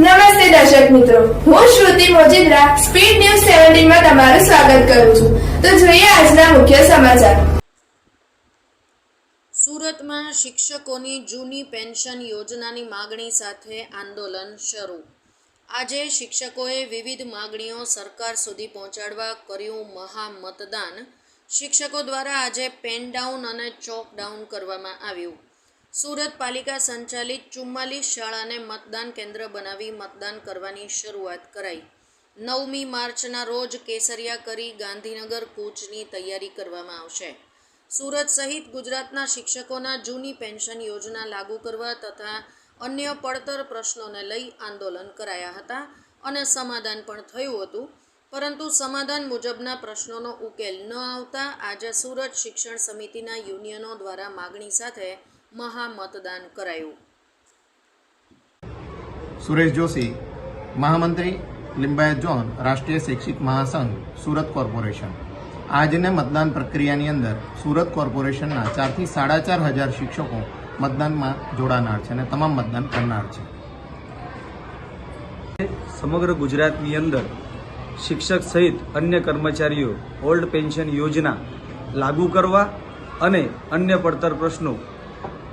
નમસ્તે દર્શક મિત્રો. હું શ્રુતિ મોજીદ્રા, સ્પીડ ન્યૂઝ સેવન્ટીનમાં તમારું સ્વાગત કરું છું. તો જોઈએ આજના મુખ્ય સમાચાર. સુરતમાં શિક્ષકોની જૂની પેન્શન યોજનાની માગણી સાથે આંદોલન શરૂ. આજે શિક્ષકોએ વિવિધ માગણીઓ સરકાર સુધી પહોંચાડવા કર્યું મહામતદાન. શિક્ષકો દ્વારા આજે પેન ડાઉન અને ચોક ડાઉન કરવામાં આવ્યું. સુરત પાલિકા સંચાલિત ચુમ્માલીસ શાળાને મતદાન કેન્દ્ર બનાવી મતદાન કરવાની શરૂઆત કરાઈ. નવમી માર્ચના રોજ કેસરિયા કરી ગાંધીનગર કૂચની તૈયારી કરવામાં આવશે. સુરત સહિત ગુજરાતના શિક્ષકોના જૂની પેન્શન યોજના લાગુ કરવા તથા અન્ય પડતર પ્રશ્નોને લઈ આંદોલન કરાયા હતા અને સમાધાન પણ થયું હતું. પરંતુ સમાધાન મુજબના પ્રશ્નોનો ઉકેલ ન આવતા આજે સુરત શિક્ષણ સમિતિના યુનિયનો દ્વારા માગણી સાથે મહામતદાન કરાયું. સુરેશ જોશી મહામંત્રી લિંબાયત ઝોન રાષ્ટ્રીય શૈક્ષિક મહાસંઘ સુરત કોર્પોરેશન. આજને મતદાન પ્રક્રિયાની અંદર સુરત કોર્પોરેશનના ચારથી સાડા ચાર હજાર શિક્ષકો મતદાનમાં જોડાનાર છે અને તમામ મતદાન કરનાર છે. સમગ્ર ગુજરાતની અંદર શિક્ષક સહિત અન્ય કર્મચારીઓ ઓલ્ડ પેન્શન યોજના લાગુ કરવા અને અન્ય પડતર પ્રશ્નો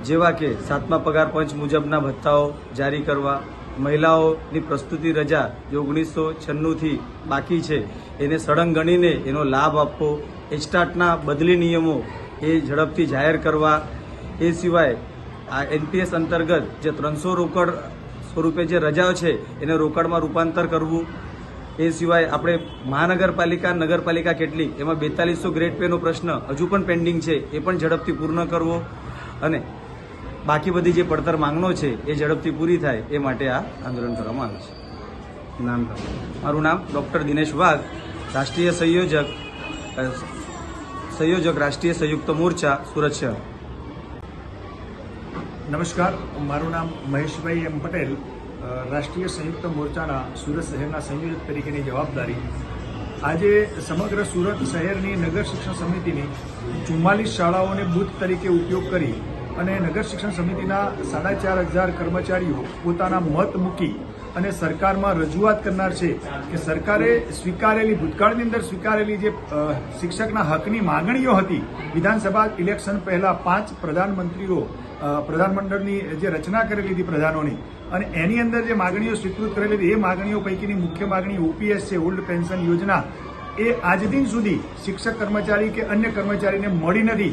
જેવા કે સાતમા પગાર પંચ મુજબના ભથ્થાઓ જારી કરવા, મહિલાઓની પ્રસ્તુતિ રજા જે ઓગણીસો છન્નુંથી બાકી છે, એને સળંગ ગણીને એનો લાભ આપવો એસ્ટાર્ટના બદલી નિયમો એ ઝડપથી જાહેર કરવા, એ સિવાય આ એનપીએસ અંતર્ગત જે ત્રણસો રોકડ સ્વરૂપે જે રજાઓ છે, એને રોકડમાં રૂપાંતર કરવું, એ સિવાય આપણે મહાનગરપાલિકા, નગરપાલિકા કેટલી એમાં બેતાલીસો ગ્રેડ પેનો પ્રશ્ન હજુ પણ પેન્ડિંગ છે, એ પણ ઝડપથી પૂર્ણ કરવો અને બાકી બધી જે પડતર માંગણો છે, એ ઝડપથી પૂરી થાય, એ માટે આ આંદોલન કરવામાં આવે છે. નામ મારું નામ ડૉક્ટર દિનેશ વાઘ, રાષ્ટ્રીય સંયોજક સંયોજક રાષ્ટ્રીય સંયુક્ત મોરચા, સુરત શહેર. નમસ્કાર, મારું નામ મહેશભાઈ એમ પટેલ રાષ્ટ્રીય સંયુક્ત મોરચાના સુરત શહેરના સંયોજક તરીકેની જવાબદારી. આજે સમગ્ર સુરત શહેરની નગર શિક્ષણ સમિતિની ચુમ્માલીસ શાળાઓને બૂથ તરીકે ઉપયોગ કરી અને નગર શિક્ષણ સમિતિના સાડા ચાર હજાર કર્મચારીઓ પોતાના મત મૂકી અને સરકારમાં રજૂઆત કરનાર છે કે સરકારે સ્વીકારેલી, ભૂતકાળની અંદર સ્વીકારેલી જે શિક્ષકના હકની માંગણીઓ હતી, વિધાનસભા ઇલેક્શન પહેલા પાંચ પ્રધાનમંત્રીઓ પ્રધાનમંડળની જે રચના કરેલી હતી પ્રધાનોની અને એની અંદર જે માગણીઓ સ્વીકૃત કરેલી હતી, એ માગણીઓ પૈકીની મુખ્ય માગણી ઓપીએસ છે, ઓલ્ડ પેન્શન યોજના. એ આજ દિન સુધી શિક્ષક કર્મચારી કે અન્ય કર્મચારીને મળી નથી.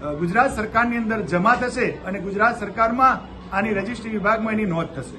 ગુજરાત સરકારની અંદર જમા થશે અને ગુજરાત સરકારમાં આની રજિસ્ટ્રી વિભાગમાં એની નોંધ થશે.